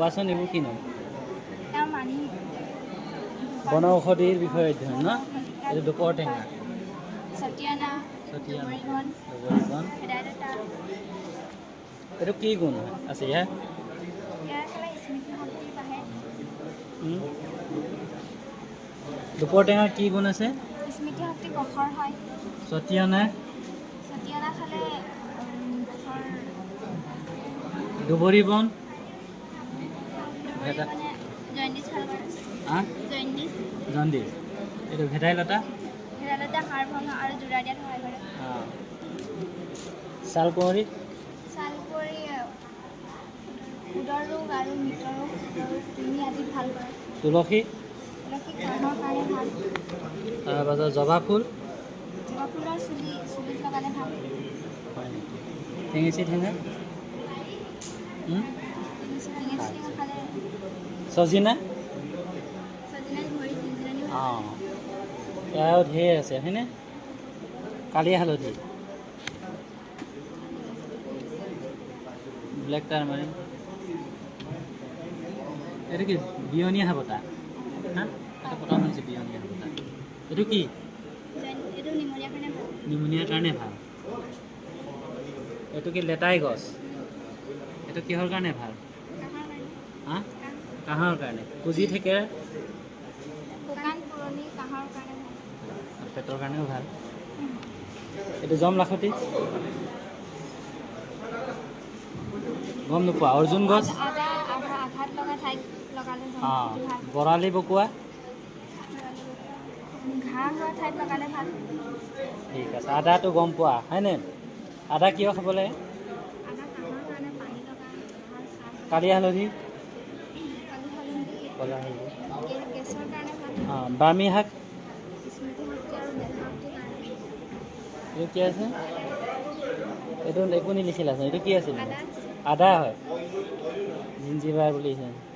কোৱাচোন এইবোৰ কিনো তেওঁ মানি বনৌষধিৰ বিষয়ে অধ্যয়ন ন? এইটো দুপৰ টেঙা। এইটো কি গুণ আছে ইয়াৰ? উম? দুপৰ টেঙাৰ কি গুণ আছে? চতিয়ানা। দুবৰি বন ভেদা- মানে জণ্ডিছ ভাল কৰে হা? জণ্ডিছ জণ্ডিছ এইটো ভেদাইলতা ভেদাইলতা হাড় ভঙা আৰু যোৰা দিয়াত সহায় কৰে। অঁ। ছাল কোঁৱৰী ছাল কুঁৱৰী উদৰ ৰোগ আৰু মৃত ৰোগ ৰোগ তিনি আদি ভাল কৰে। তুলসী? তুলসী কাণৰ কাৰণে ভাল। তাৰপাছত জবা ফুল? জবা ফুলৰ চুলি চুলিত লগালে ভাল। হয় নেকি? টেঙেচি টেঙা? ভালো অঁ এয়াও ঢেৰ আছে হয়নে? কালি হালধি। ব্লেক টাৰ্মাৰিন এইটো কি বিয়নীয়া হাবতা? হা? এটা প্ৰথম শুনিছোঁ বিয়নীয়া হাবতা। এইটো কি? নিমুনিয়াৰ কাৰণে ভালো। এইটো কি লেটাই গছ? এইটো কিহৰ কাৰণে ভালো? হা? কাহৰ কাৰণে? কুজি ভাল। আৰু পেটৰ কাৰণেও ভাল। এইটো জম লাখতি গম নোপোৱা। অৰ্জুন গছ? অঁ বৰালি বকুৱা? ঠিক আছে। আদাটো গম পোৱা। হয়নে? আদা কিয় খাব লাগে? কালি হালধি ক'লা ভাল। অঁ বামি শাক? এইটো কি আছে? এইটো একো নিলিখিলা এইটো কি আছিল? আদা। আদা হয়। জিঞ্জিবাৰ বুলি আছে।